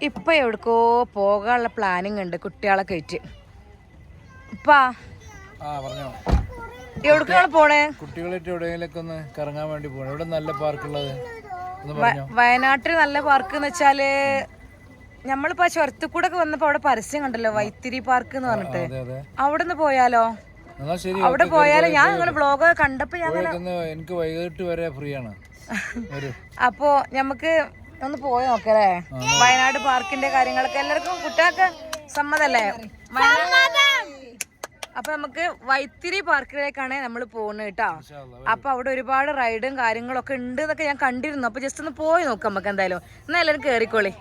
ഇപ്പൊ എവിടക്കോ പോകാനുള്ള പ്ലാനിങ് ഉണ്ട് കുട്ടികളെ കയറ്റി. ഇപ്പാ എവിടേക്കാണ് പോണേ? കുട്ടികളായിട്ട് എവിടെയെങ്കിലൊക്കെ ഒന്ന് കറങ്ങാൻ വേണ്ടി പോകണം ഇവിടെ നല്ല പറഞ്ഞോ. വയനാട്ടിൽ നല്ല പാർക്ക് എന്ന് വെച്ചാൽ നമ്മളിപ്പോ ചുരത്തുകൂടെ ഒക്കെ വന്നപ്പോ അവിടെ പരസ്യം കണ്ടല്ലോ വൈത്തിരി പാർക്ക് എന്ന് പറഞ്ഞിട്ട്. അവിടെ നിന്ന് പോയാലോ? അവിടെ പോയാലോ? ഞാൻ അങ്ങനെ ബ്ലോഗ് കണ്ടപ്പോ ഞാൻ എനിക്ക് വൈകിട്ട് വരെ ഫ്രീ ആണ് അപ്പോ നമുക്ക് ഒന്ന് പോയി നോക്കല്ലേ? വയനാട് പാർക്കിന്റെ കാര്യങ്ങളൊക്കെ എല്ലാവർക്കും കുട്ടികൾക്ക് സമ്മതല്ലേ? അപ്പൊ നമുക്ക് വൈത്തിരി പാർക്കിലേക്കാണ് നമ്മൾ പോകുന്നത് കേട്ടോ. അപ്പൊ അവിടെ ഒരുപാട് റൈഡും കാര്യങ്ങളൊക്കെ ഉണ്ട് എന്നൊക്കെ ഞാൻ കണ്ടിരുന്നു. അപ്പൊ ജസ്റ്റ് ഒന്ന് പോയി നോക്കാം നമുക്ക് എന്തായാലും. എന്നാ എല്ലാവരും കേറിക്കോളി.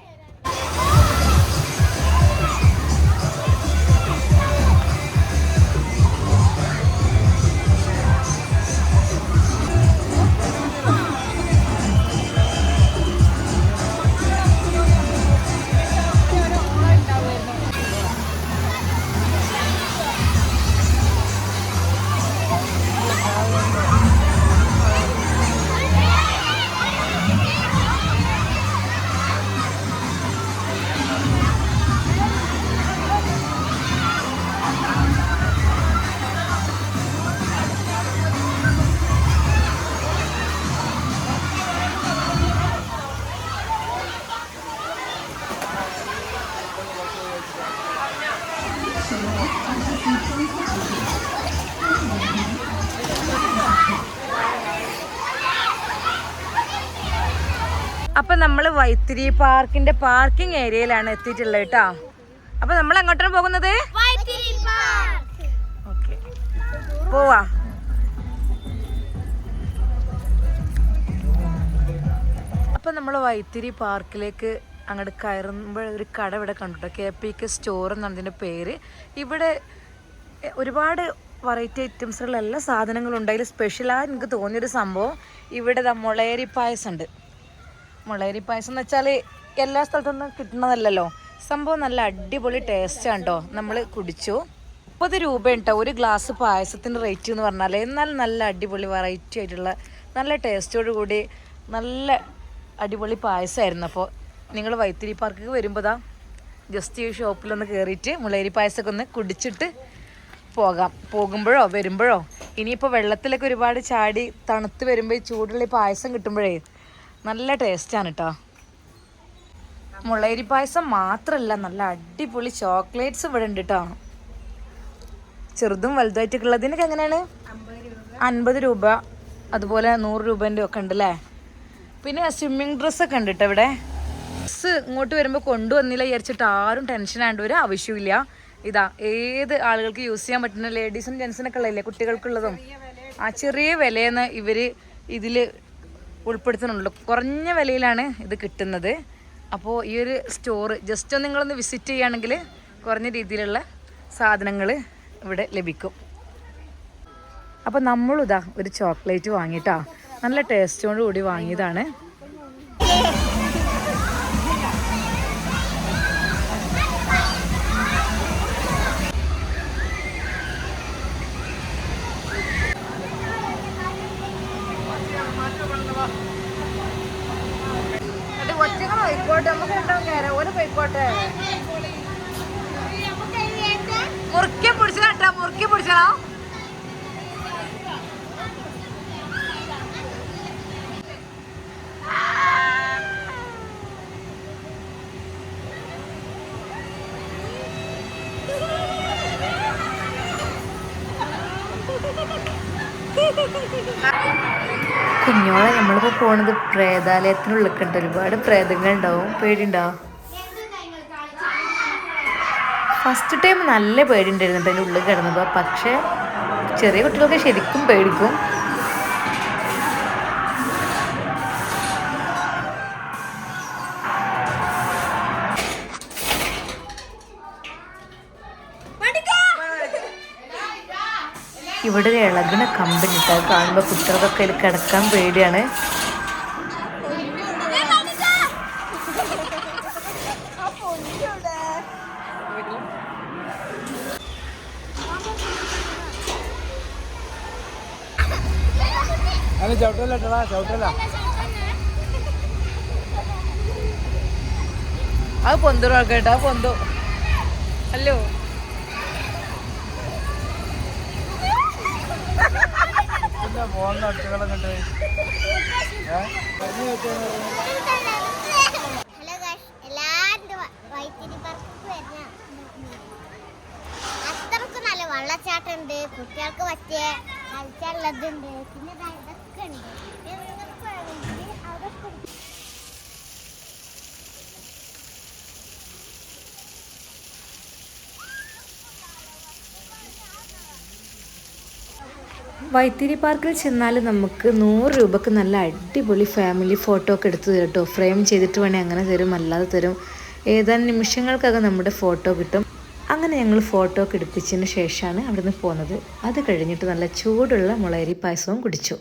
അപ്പൊ നമ്മൾ വൈത്തിരി പാർക്കിന്റെ പാർക്കിംഗ് ഏരിയയിലാണ് എത്തിയിട്ടുള്ളത് കേട്ടോ. അപ്പൊ നമ്മൾ എങ്ങോട്ടാണ് പോകുന്നത്? ഓക്കെ. പോവാ. അപ്പൊ നമ്മൾ വൈത്തിരി പാർക്കിലേക്ക് അങ്ങോട്ട് കയറുമ്പോൾ ഒരു കട ഇവിടെ കണ്ടു കെ പി കെ സ്റ്റോർ എന്നതിന്റെ പേര്. ഇവിടെ ഒരുപാട് വെറൈറ്റി ഐറ്റംസുള്ള എല്ലാ സാധനങ്ങളും ഉണ്ട്. അതിൽ സ്പെഷ്യലായി എനിക്ക് തോന്നിയൊരു സംഭവം. ഇവിടെ മുളേരി പായസം ഉണ്ട്. മുളയരി പായസം എന്ന് വെച്ചാൽ എല്ലാ സ്ഥലത്തുനിന്നും കിട്ടുന്നതല്ലല്ലോ? സംഭവം നല്ല അടിപൊളി ടേസ്റ്റ് ആണ് കേട്ടോ നമ്മൾ കുടിച്ചു. മുപ്പത് രൂപ കേട്ടോ ഒരു ഗ്ലാസ് പായസത്തിന്റെ റേറ്റ് എന്ന് പറഞ്ഞാൽ എന്നാൽ നല്ല അടിപൊളി വെറൈറ്റി ആയിട്ടുള്ള നല്ല ടേസ്റ്റോട് കൂടി നല്ല അടിപൊളി പായസമായിരുന്നു അപ്പോൾ നിങ്ങൾ വൈത്തിരി പാർക്കിൽ വരുമ്പോൾ ദാ ജസ്റ്റ് ഈ ഷോപ്പിലൊന്ന് കയറിയിട്ട് മുളേരി പായസമൊക്കെ ഒന്ന് കുടിച്ചിട്ട് പോകാം. പോകുമ്പോഴോ വരുമ്പോഴോ? ഇനിയിപ്പോൾ വെള്ളത്തിലൊക്കെ ഒരുപാട് ചാടി തണുത്ത് വരുമ്പോൾ ചൂടുള്ള പായസം കിട്ടുമ്പോഴേ നല്ല ടേസ്റ്റാണ് കേട്ടോ മുളയരി പായസം മാത്രമല്ല നല്ല അടിപൊളി ചോക്ലേറ്റ്സ് ഇവിടെ ഉണ്ട് കേട്ടോ ചെറുതും വലുതായിട്ടൊക്കെ ഉള്ളതിനൊക്കെ എങ്ങനെയാണ്? അൻപത് രൂപ. അതുപോലെ നൂറ് രൂപേന്റെ ഒക്കെ ഉണ്ട് അല്ലേ പിന്നെ സ്വിമ്മിങ് ഡ്രസ്സൊക്കെ ഉണ്ട് കേട്ടോ ഇവിടെ. ഡ്രസ്സ് ഇങ്ങോട്ട് വരുമ്പോൾ കൊണ്ടുവന്നില്ല വിചാരിച്ചിട്ട് ആരും ടെൻഷൻ ആണ്ട് ഒരു ആവശ്യമില്ല ഇതാ ഏത് ആളുകൾക്ക് യൂസ് ചെയ്യാൻ പറ്റുന്ന ലേഡീസും ജെൻസിനൊക്കെ ഉള്ളതല്ലേ കുട്ടികൾക്കുള്ളതും? ആ ചെറിയ വിലയെന്ന് ഇവർ ഇതിൽ ഉൾപ്പെടുത്തുന്നുള്ളൂ കുറഞ്ഞ വിലയിലാണ് ഇത് കിട്ടുന്നത്. അപ്പോൾ ഈ ഒരു സ്റ്റോർ ജസ്റ്റ് ഒന്ന് നിങ്ങളൊന്ന് വിസിറ്റ് ചെയ്യുകയാണെങ്കിൽ കുറഞ്ഞ രീതിയിലുള്ള സാധനങ്ങൾ ഇവിടെ ലഭിക്കും. അപ്പോൾ നമ്മളിതാ ഒരു ചോക്ലേറ്റ് വാങ്ങിയിട്ടാ നല്ല ടേസ്റ്റോട് കൂടി വാങ്ങിയതാണ്. പോയിക്കോട്ടെ നമുക്ക് രണ്ടാം കയറാം ഓൽ പോയിക്കോട്ടെ. മുറുക്കി പിടിച്ചാ മുറുക്കി പിടിച്ചോ കുഞ്ഞോളെ നമ്മളിപ്പോൾ പോണത് പ്രേതാലയത്തിനുള്ളിൽ ഒരുപാട് പ്രേതങ്ങൾ ഉണ്ടാവും പേടിയുണ്ടോ? ഫസ്റ്റ് ടൈം നല്ല പേടിയുണ്ടായിരുന്നു. അതിന്റെ ഉള്ളിൽ കിടന്നപ്പോൾ പക്ഷേ ചെറിയ കുട്ടികളൊക്കെ ശരിക്കും പേടിക്കും. ഇവിടെ ഒരു ഇളകണ കമ്പനി കാണുമ്പോ അത് കാണുമ്പോൾ കുട്ടികൾക്കൊക്കെ അതിൽ കിടക്കാൻ പേടിയാണ്. അല്ല ചവിട്ടല്ല ചവിട്ടല്ല. അത് പൊന്തു കേട്ടോ പൊന്തു. അല്ലോ. പിന്നെ പോകുന്ന അടുത്തുകളെ കണ്ട് അത്രയ്ക്ക് നല്ല വെള്ളച്ചാട്ടം ഉണ്ട് കുട്ടികൾക്ക് പറ്റിയ കളിക്കാനുള്ളതുണ്ട്. പിന്നെ ഇതൊക്കെ ഉണ്ട്. അവിടെ വൈത്തിരി പാർക്കിൽ ചെന്നാൽ നമുക്ക് നൂറ് രൂപക്ക് നല്ല അടിപൊളി ഫാമിലി ഫോട്ടോ ഒക്കെ എടുത്തു തരും കേട്ടോ ഫ്രെയിം ചെയ്തിട്ട് വേണേൽ അങ്ങനെ തരും അല്ലാതെ തരും. ഏതാനും നിമിഷങ്ങൾക്കകം നമ്മുടെ ഫോട്ടോ കിട്ടും. അങ്ങനെ ഞങ്ങൾ ഫോട്ടോ ഒക്കെ എടുപ്പിച്ചതിന് ശേഷമാണ് അവിടുന്ന് പോകുന്നത് അത് കഴിഞ്ഞിട്ട് നല്ല ചൂടുള്ള മുളയരി പായസവും കുടിച്ചു.